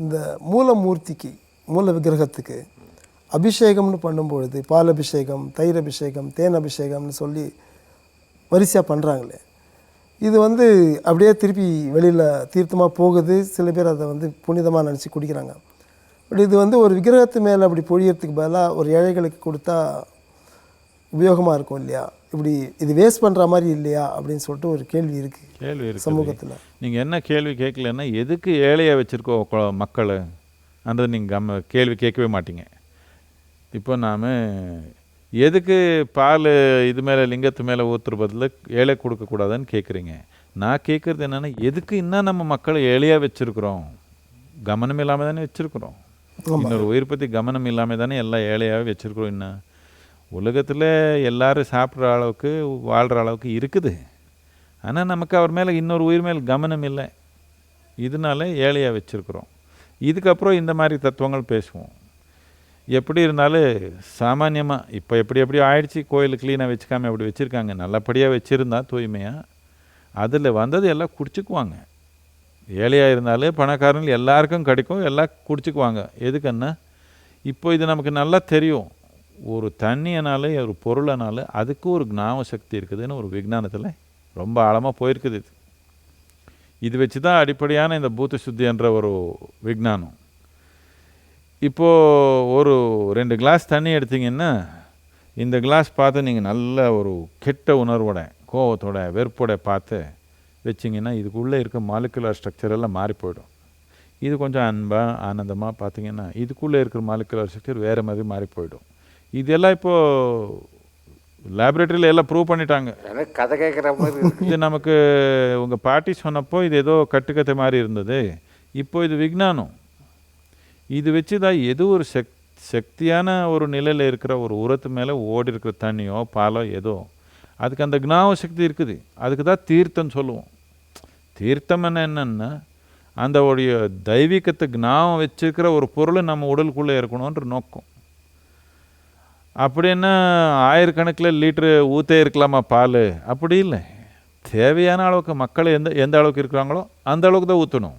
இந்த மூலமூர்த்திக்கு மூல விக்கிரகத்துக்கு அபிஷேகம்னு பண்ணும்பொழுது பால் அபிஷேகம் தயிர் அபிஷேகம் தேன் அபிஷேகம்னு சொல்லி வரிசையாக பண்ணுறாங்களே இது வந்து அப்படியே திருப்பி வெளியில் தீர்த்தமாக போகுது. சில பேர் அதை வந்து புனிதமாக நினச்சி குடிக்கிறாங்க. பட் இது வந்து ஒரு விக்கிரகத்து மேலே அப்படி பொழியறதுக்கு பதிலாக ஒரு ஏழைகளுக்கு கொடுத்தா உபயோகமாக இருக்கும் இல்லையா? இப்படி இது வேஸ்ட் பண்ணுற மாதிரி இல்லையா அப்படின்னு சொல்லிட்டு ஒரு கேள்வி இருக்குது கேள்வி இருக்கு சமூகத்தில். நீங்கள் என்ன கேள்வி கேட்கலன்னா எதுக்கு ஏழையை வச்சுருக்கோம் கொ- மக்கள்? அன்றது நீங்கள் கம்ம கேள்வி கேட்கவே மாட்டீங்க. இப்போ நாம் எதுக்கு பால் இது மேலே லிங்கத்து மேலே ஊற்றுற பதில் ஏழை கொடுக்கக்கூடாதுன்னு கேட்குறீங்க நான் கேட்குறது என்னென்னா எதுக்கு இன்னும் நம்ம மக்களை ஏழையாக வச்சுருக்குறோம்? கவனம் இல்லாமல் தானே வச்சுருக்குறோம் இன்னொரு உயிர் பற்றி கவனம் இல்லாமல் தானே எல்லாம் ஏழையாகவே வச்சுருக்குறோம் இன்னும். உலகத்தில் எல்லோரும் சாப்பிட்ற அளவுக்கு வாழ்கிற அளவுக்கு இருக்குது. ஆனால் நமக்கு அவர் மேலே இன்னொரு உயிர் மேல் கவனம் இல்லை. இதனால ஏழையாக வச்சுருக்குறோம். இதுக்கப்புறம் இந்த மாதிரி தத்துவங்கள் பேசுவோம். எப்படி இருந்தாலும் சாமானியமாக இப்போ எப்படி எப்படி ஆயிடுச்சு கோயில் க்ளீனாக வச்சுக்காம அப்படி வச்சுருக்காங்க. நல்லபடியாக வச்சுருந்தா தூய்மையாக அதில் வந்தது எல்லாம் குடிச்சுக்குவாங்க. ஏழையாக இருந்தாலும் பணக்காரங்கள் எல்லாருக்கும் கிடைக்கும் எல்லாம் குடிச்சுக்குவாங்க. எதுக்குன்னா இப்போ இது நமக்கு நல்லா தெரியும். ஒரு தண்ணியனால ஒரு பொருளனால அதுக்கு ஒரு ஞாபக சக்தி இருக்குதுன்னு ஒரு விஞ்ஞானத்தில் ரொம்ப ஆழமாக போயிருக்குது இது. இது வச்சு தான் அடிப்படையான இந்த பூத்த சுத்தி என்ற ஒரு விஞ்ஞானம். இப்போது ஒரு ரெண்டு கிளாஸ் தண்ணி எடுத்தீங்கன்னா இந்த கிளாஸ் பார்த்து நீங்கள் நல்ல ஒரு கெட்ட உணர்வோட கோவத்தோட வெறுப்போட பார்த்து வச்சிங்கன்னா இதுக்குள்ளே இருக்க மாலிகுலர் ஸ்ட்ரக்சர் எல்லாம் மாறி போயிடும். இது கொஞ்சம் அன்பாக ஆனந்தமாக பார்த்தீங்கன்னா இதுக்குள்ளே இருக்கிற மாலிகுலர் ஸ்ட்ரக்சர் வேறு மாதிரி மாறி போயிடும். இதெல்லாம் இப்போது லேபரேட்டரியில் எல்லாம் ப்ரூவ் பண்ணிட்டாங்க. எனக்கு கதை கேட்குற மாதிரி இருக்கு. இது நமக்கு உங்கள் பாட்டி சொன்னப்போ இது ஏதோ கட்டுக்கதை மாதிரி இருந்தது. இப்போ இது விஞ்ஞானம். இது வச்சு தான் எது ஒரு சக் சக்தியான ஒரு நிலையில் இருக்கிற ஒரு உரத்து மேலே ஓடி இருக்கிற தண்ணியோ பாலோ ஏதோ அதுக்கு அந்த ஞாபக சக்தி இருக்குது. அதுக்கு தான் தீர்த்தம் சொல்லுவோம். தீர்த்தம் என்ன என்னன்னா அந்த உடைய தெய்வீகத்தை ஞாபகம் வச்சிருக்கிற ஒரு பொருள் நம்ம உடலுக்குள்ளே இருக்கணுன்ற நோக்கம். அப்படின்னா ஆயிரக்கணக்கில் லிட்ரு ஊற்றே இருக்கலாமா பால்? அப்படி இல்லை. தேவையான அளவுக்கு மக்கள் எந்த எந்த அளவுக்கு இருக்கிறாங்களோ அந்த அளவுக்கு தான் ஊற்றணும்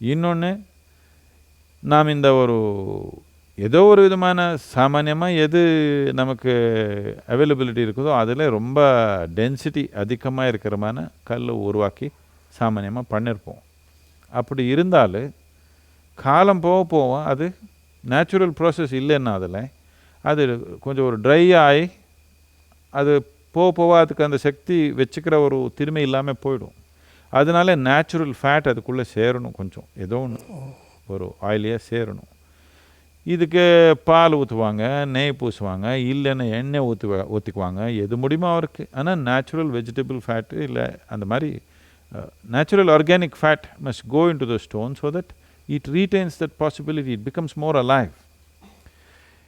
இன்னொன்று நாம் இந்த ஒரு ஏதோ ஒரு விதமான சாமானியமாக எது நமக்கு அவைலபிலிட்டி இருக்குதோ அதில் ரொம்ப டென்சிட்டி அதிகமாக இருக்கிறமான கல் உருவாக்கி சாமானியமாக பண்ணியிருப்போம் அப்படி இருந்தாலும் காலம் போக போக அது நேச்சுரல் ப்ராசஸ் இல்லைன்னா அதில் அது கொஞ்சம் ஒரு ட்ரை ஆகி அது போக போக அதுக்கு அந்த சக்தி வச்சுக்கிற ஒரு திறமை இல்லாமல் போயிடும். அதனால நேச்சுரல் ஃபேட் அதுக்குள்ளே சேரணும் கொஞ்சம். ஏதோ ஒன்று ஒரு ஆயிலியாக சேரணும். இதுக்கு பால் ஊற்றுவாங்க நெய் பூசுவாங்க இல்லைன்னா எண்ணெய் ஊற்று ஊற்றிக்குவாங்க எது முடியுமோ அவருக்கு ஆனால் நேச்சுரல் வெஜிடபிள் ஃபேட்டு இல்லை அந்த மாதிரி natural organic fat must go in to the stone so that it retains that possibility it becomes more alive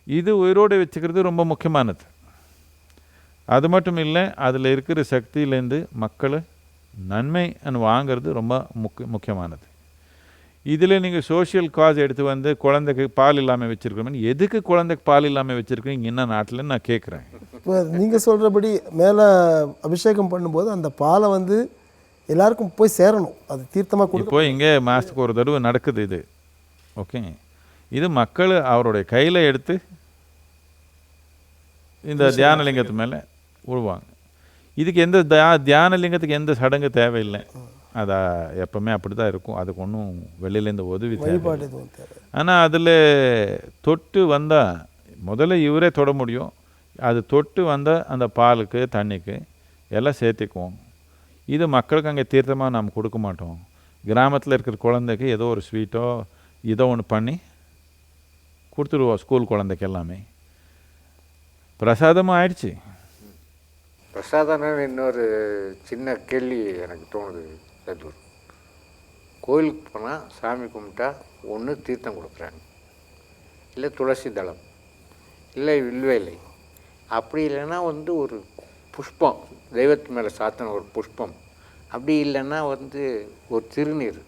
இது உயிரோடு வச்சுக்கிறது ரொம்ப முக்கியமானது. அது மட்டும் இல்லை அதில் இருக்கிற சக்தியிலேருந்து மக்கள் நன்மை வாங்கிறது ரொம்ப முக்கிய முக்கியமானது. இதில் நீங்கள் சோஷியல் காஸ் எடுத்து வந்து குழந்தைக்கு பால் இல்லாமல் வச்சுருக்கோம் எதுக்கு குழந்தைக்கு பால் இல்லாமல் வச்சுருக்கீங்க என்ன நாட்டில் நான் கேட்குறேன் இப்போ நீங்கள் சொல்கிறபடி மேலே அபிஷேகம் பண்ணும்போது அந்த பாலை வந்து எல்லாருக்கும் போய் சேரணும். அது தீர்த்தமாக இப்போ இங்கே மாதத்துக்கு ஒரு தடவை நடக்குது இது. ஓகே? இது மக்கள் அவருடைய கையில் எடுத்து இந்த தியான லிங்கத்து மேலே விழுவாங்க இதுக்கு எந்த தியா தியான லிங்கத்துக்கு எந்த சடங்கு தேவையில்லை. அது எப்பவுமே அப்படி தான் இருக்கும். அதுக்கு ஒன்றும் வெளியிலேருந்து உதவி தேவை. ஆனால் அதில் தொட்டு வந்தால் முதல்ல இவரே தொட முடியும். அது தொட்டு வந்த அந்த பாலுக்கு தண்ணிக்கு எல்லாம் சேர்த்துக்குவோம். இது மக்களுக்கு அங்கே தீர்த்தமாக நாம் கொடுக்க மாட்டோம். கிராமத்தில் இருக்கிற குழந்தைக்கு ஏதோ ஒரு ஸ்வீட்டோ இதோ ஒன்று பண்ணி கொடுத்துருவோம் ஸ்கூல் குழந்தைக்கு எல்லாமே. பிரசாதமும் ஆயிடுச்சு. பிரசாதம்னு இன்னொரு சின்ன கேள்வி எனக்கு தோணுது சத்குரு. கோயிலுக்கு போனால் சாமி கும்பிட்டா ஒன்று தீர்த்தம் கொடுக்குறாங்க. இல்லை துளசி தளம் இல்லை வில்வேலை. அப்படி இல்லைன்னா வந்து ஒரு புஷ்பம் தெய்வத்து மேலே சாத்தின ஒரு புஷ்பம். அப்படி இல்லைன்னா வந்து ஒரு திருநீர்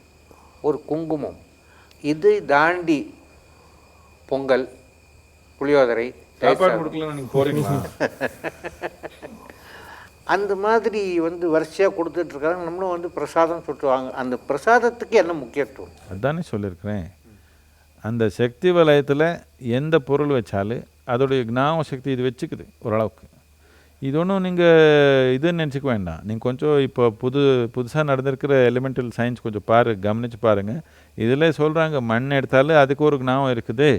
ஒரு குங்குமம். இது தாண்டி பொங்கல் புளியோதரை அந்த மாதிரி வந்து வரிசையாக கொடுத்துட்ருக்காங்க நம்மளும் வந்து பிரசாதம் சுட்டுவாங்க அந்த பிரசாதத்துக்கு என்ன முக்கியத்துவம்? அதானே சொல்லியிருக்கிறேன். அந்த சக்தி வலயத்தில் எந்த பொருள் வச்சாலும் அதோடைய ஞாபக சக்தி இது வச்சுக்குது ஓரளவுக்கு. இது ஒன்றும் நீங்கள் இது நினச்சிக்க வேண்டாம். நீங்கள் கொஞ்சம் இப்போ புது புதுசாக நடந்திருக்கிற எலிமெண்டல் சயின்ஸ் கொஞ்சம் பாரு கவனித்து பாருங்கள் இதில் சொல்கிறாங்க மண் எடுத்தாலும் அதுக்கு ஒரு ஞாபகம் இருக்குது.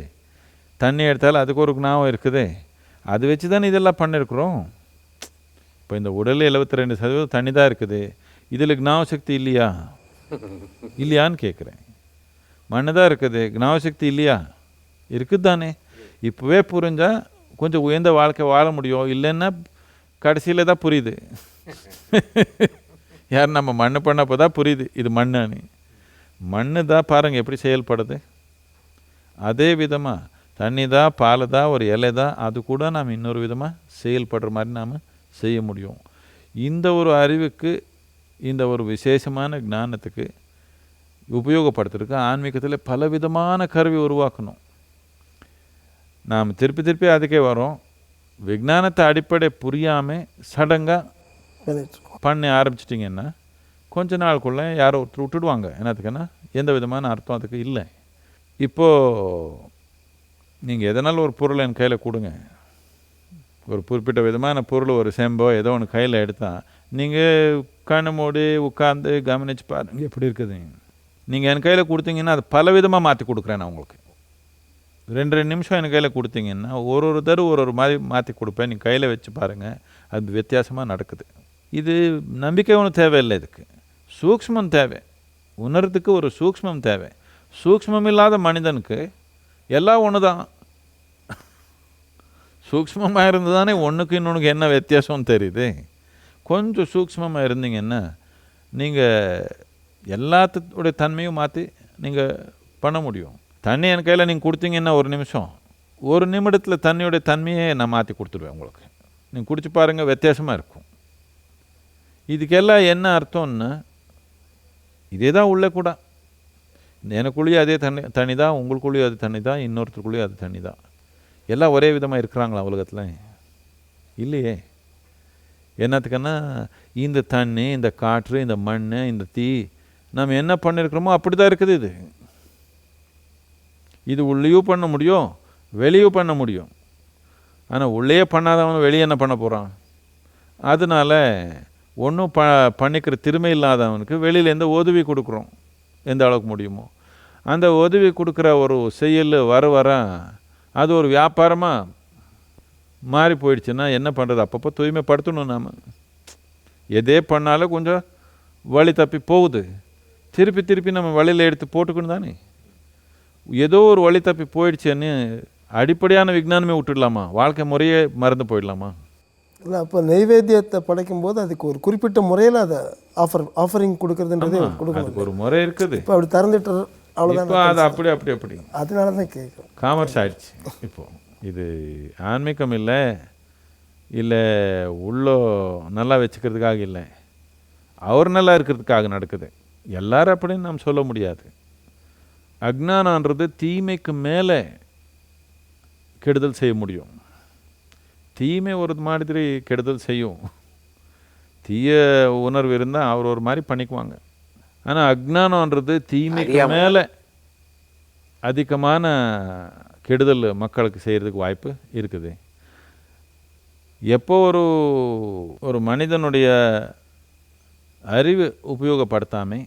தண்ணி எடுத்தாலும் அதுக்கு ஒரு ஞாபகம் இருக்குது. அது வச்சு தானே இதெல்லாம் பண்ணியிருக்கிறோம் இப்போ இந்த உடலில் எழுபத்தி ரெண்டு சதவீதம் தண்ணி தான் இருக்குது. இதில் ஞாபக சக்தி இல்லையா? இல்லையான்னு கேட்குறேன். மண்ணு தான் இருக்குது. ஞாபகசக்தி இல்லையா? இருக்குது தானே. இப்போவே புரிஞ்சால் கொஞ்சம் உயர்ந்த வாழ்க்கை வாழ முடியும். இல்லைன்னா கடைசியில் தான் புரியுது. யார் நம்ம மண்ணு பண்ணப்போ தான் புரியுது. இது மண்ணுன்னு. மண்ணு தான் பாருங்கள் எப்படி செயல்படுது. அதே விதமாக தண்ணி தான் பால் தான் ஒரு இலை தான் அது கூட நாம் இன்னொரு விதமாக செயல்படுற மாதிரி நாம் செய்ய முடியும். இந்த ஒரு அறிவுக்கு இந்த ஒரு விசேஷமான ஞானத்துக்கு உபயோகப்படுத்துறதுக்கு ஆன்மீகத்தில் பலவிதமான கருவி உருவாக்கணும். நாம் திருப்பி திருப்பி அதுக்கே வரோம். விஞ்ஞானத்தை அடிப்படை புரியாமல் சடங்காக பண்ண ஆரம்பிச்சிட்டிங்கன்னா கொஞ்ச நாளுக்குள்ளே யாரோ ஒருத்தர் விட்டுடுவாங்க. என்னத்துக்குன்னா எந்த விதமான அர்த்தம் அதுக்கு இல்லை. இப்போது நீங்கள் எதனால் ஒரு பொருளை என் கையில் கொடுங்க? ஒரு குறிப்பிட்ட விதமான பொருள் ஒரு செம்போ ஏதோ ஒன்று கையில் எடுத்தால் நீங்கள் கண்ணு மூடி உட்காந்து கவனிச்சு பாருங்க எப்படி இருக்குது. நீங்கள் என் கையில் கொடுத்தீங்கன்னா அது பல விதமாக மாற்றி கொடுக்குறேன் நான் உங்களுக்கு. ரெண்டு ரெண்டு நிமிஷம் என் கையில் கொடுத்தீங்கன்னா ஒரு ஒரு தடவை ஒரு ஒரு மாதிரி மாற்றி கொடுப்பேன். நீங்கள் கையில் வச்சு பாருங்கள் அது வித்தியாசமாக நடக்குது. இது நம்பிக்கை ஒன்றும் தேவையில்லை இதுக்கு. சூக்ஷ்மம் தேவை. உணர்றதுக்கு ஒரு சூக்ஷ்மம் தேவை. சூக்ஷ்மம் இல்லாத மனிதனுக்கு எல்லாம் ஒன்று தான் சூக்ஷ்மமாக இருந்து தானே ஒன்றுக்கு இன்னொன்றுக்கு என்ன வித்தியாசம் தெரியுது. கொஞ்சம் சூக்ஷ்மமாக இருந்தீங்கன்னா நீங்கள் எல்லாத்தோடைய தன்மையும் மாற்றி நீங்கள் பண்ண முடியும். தண்ணி என் கையில் நீங்கள் கொடுத்தீங்கன்னா ஒரு நிமிஷம். ஒரு நிமிடத்தில் தண்ணியோடைய தன்மையை நான் மாற்றி கொடுத்துருவேன் உங்களுக்கு. நீங்கள் குடிச்சு பாருங்கள் வித்தியாசமாக இருக்கும். இதுக்கெல்லாம் என்ன அர்த்தம்னா இதே தான் உள்ளே கூட. எனக்குள்ளேயும் அதே தண்ணி தண்ணி தான் உங்களுக்குள்ளேயும் அது தண்ணி தான் இன்னொருத்தருக்குள்ளேயும் அது தண்ணி தான் எல்லாம் ஒரே விதமாக இருக்கிறாங்களா உலகத்தில்? இல்லையே. என்னத்துக்குன்னா இந்த தண்ணி இந்த காற்று இந்த மண் இந்த தீ நம்ம என்ன பண்ணியிருக்கிறோமோ அப்படி தான் இருக்குது இது. இது உள்ளேயும் பண்ண முடியும் வெளியும் பண்ண முடியும். ஆனால் உள்ளேயே பண்ணாதவன் வெளியே என்ன பண்ண போகிறான் அதனால ஒன்றும் ப பண்ணிக்கிற திறமை இல்லாதவனுக்கு வெளியில் எந்த உதவி கொடுக்குறோம்? எந்த அளவுக்கு முடியுமோ. அந்த உதவி கொடுக்குற ஒரு செயல் வர வர அது ஒரு வியாபாரமாக மாறி போயிடுச்சுன்னா என்ன பண்ணுறது அப்பப்போ தூய்மைப்படுத்தணும் நாம். எதே பண்ணாலும் கொஞ்சம் வழி தப்பி போகுது. திருப்பி திருப்பி நம்ம வழியில் எடுத்து போட்டுக்கணும் தானே? ஏதோ ஒரு வழி தப்பி போயிடுச்சுன்னு அடிப்படையான விஞ்ஞானமே விட்டுடலாமா? வாழ்க்கை முறையே மறந்து போயிடலாமா? இல்லை அப்போ நைவேத்தியத்தை படைக்கும்போது அதுக்கு ஒரு குறிப்பிட்ட முறையில் அதை ஆஃபர் ஆஃபரிங் கொடுக்குறதுன்றதே கொடுக்கணும். ஒரு முறை இருக்குது. இப்போ அப்படி திறந்துட்டு அவ்வளோதான் அது அப்படி அப்படி அப்படி. அதனால தான் கேட்குறேன். காமர்ஸ் ஆயிடுச்சு. இப்போ இது ஆன்மீகம் இல்லை இல்லை உள்ளோ நல்லா வச்சுக்கிறதுக்காக இல்லை. அவர் நல்லா இருக்கிறதுக்காக நடக்குது. எல்லாரும் அப்படின்னு நாம் சொல்ல முடியாது. அக்ஞானன்றது தீமைக்கு மேலே கெடுதல் செய்ய முடியும். தீமை ஒரு மாதிரி கெடுதல் செய்யும். தீய உணர்வு இருந்தால் அவர் ஒரு மாதிரி பண்ணிக்குவாங்க. ஆனால் அக்ஞானன்றது தீமைக்கு. மேலே அதிகமான கெடுதல் மக்களுக்கு செய்கிறதுக்கு வாய்ப்பு இருக்குது எப்போ ஒரு ஒரு மனிதனுடைய அறிவு உபயோகப்படுத்தாமை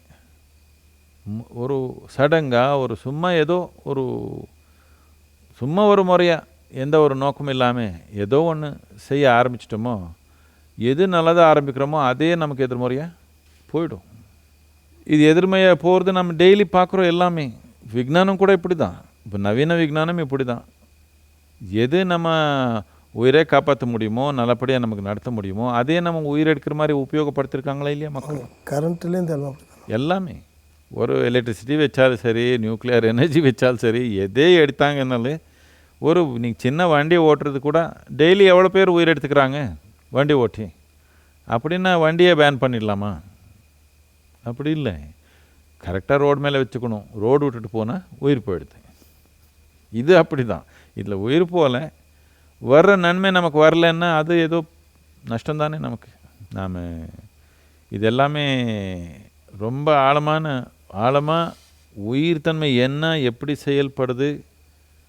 ம், ஒரு சடங்கா ஒரு சும்மா ஏதோ ஒரு சும்மா ஒரு முறையாக எந்த ஒரு நோக்கமும் இல்லாமல் ஏதோ ஒன்று செய்ய ஆரம்பிச்சிட்டோமோ எது நல்லதாக ஆரம்பிக்கிறோமோ அதே நமக்கு எதிர்மறையாக போயிடும் இது எதிர்மையாக போகிறது நம்ம டெய்லி பார்க்குறோம் எல்லாமே. விஞ்ஞானம் கூட இப்படி தான் இப்போ நவீன விஞ்ஞானம் இப்படி தான் எது நம்ம உயிரை காப்பாற்ற முடியுமோ நல்லபடியாக நமக்கு நடத்த முடியுமோ அதே நம்ம உயிர் எடுக்கிற மாதிரி உபயோகப்படுத்திருக்காங்களா இல்லையா மக்கள்? கரண்ட்லேருந்து எல்லாம். ஒரு எலக்ட்ரிசிட்டி வச்சாலும் சரி நியூக்ளியர் எனர்ஜி வச்சாலும் சரி எதே எடுத்தாங்கன்னாலும் ஒரு நீங்கள் சின்ன வண்டி ஓட்டுறது கூட டெய்லி எவ்வளோ பேர் உயிர் எடுத்துக்கிறாங்க? வண்டி ஓட்டி. அப்படின்னா வண்டியை பேன் பண்ணிடலாமா? அப்படி இல்லை. கரெக்டாக ரோடு மேலே வச்சுக்கணும். ரோடு விட்டுட்டு போனால் உயிர் போயிடுது. இது அப்படி தான் இதில் உயிர் போகல வர்ற நன்மை நமக்கு வரலன்னா அது ஏதோ நஷ்டம்தானே நமக்கு. நாம் இது எல்லாமே ரொம்ப ஆழமான ஆழமாக உயிர்த்தன்மை என்ன எப்படி செயல்படுது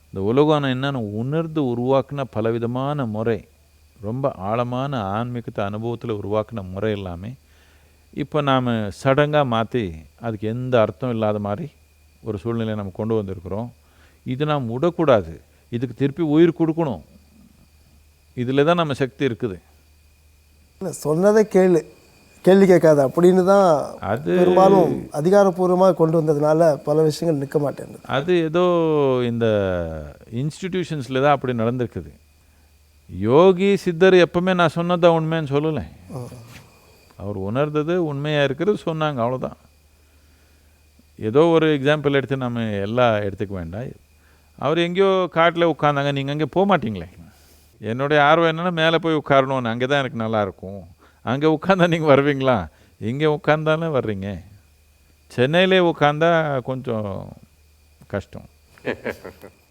இந்த உலகம் என்னன்னு உணர்ந்து உருவாக்கின பலவிதமான முறை ரொம்ப ஆழமான ஆன்மீகத்தை அனுபவத்தில் உருவாக்கின முறை எல்லாமே இப்போ நாம் சடங்காக மாற்றி அதுக்கு எந்த அர்த்தம் இல்லாத மாதிரி ஒரு சூழ்நிலையை நம்ம கொண்டு வந்திருக்கிறோம். இது நாம் விடக்கூடாது இதுக்கு திருப்பி உயிர் கொடுக்கணும். இதில் தான் நம்ம சக்தி இருக்குது. இல்ல, சொன்னதை கேளு. கேள்வி கேட்காத. அப்படின்னு தான் அது பெரும்பாலும் அதிகாரப்பூர்வமாக கொண்டு வந்ததுனால பல விஷயங்கள் நிற்க மாட்டேங்குது அது ஏதோ இந்த இன்ஸ்டிடியூஷன்ஸில் தான் அப்படி நடந்திருக்குது. யோகி சித்தர் எப்பவுமே நான் சொன்னதான் உண்மைன்னு சொல்லலை. அவர் உணர்ந்தது உண்மையாக இருக்கிறது சொன்னாங்க அவ்வளோதான் ஏதோ ஒரு எக்ஸாம்பிள் எடுத்து நம்ம எல்லாம் எடுத்துக்க வேண்டாம். அவர் எங்கேயோ காட்டில் உட்காந்தாங்க நீங்கள் அங்கே போக மாட்டிங்களே. என்னுடைய ஆர்வம் என்னென்னா மேலே போய் உட்காரணும்னு அங்கே தான் எனக்கு நல்லாயிருக்கும் அங்கே உட்காந்தா நீங்கள் வருவீங்களா? இங்கே உட்காந்தாலும் வர்றீங்க. சென்னையிலே உட்காந்தா கொஞ்சம் கஷ்டம்.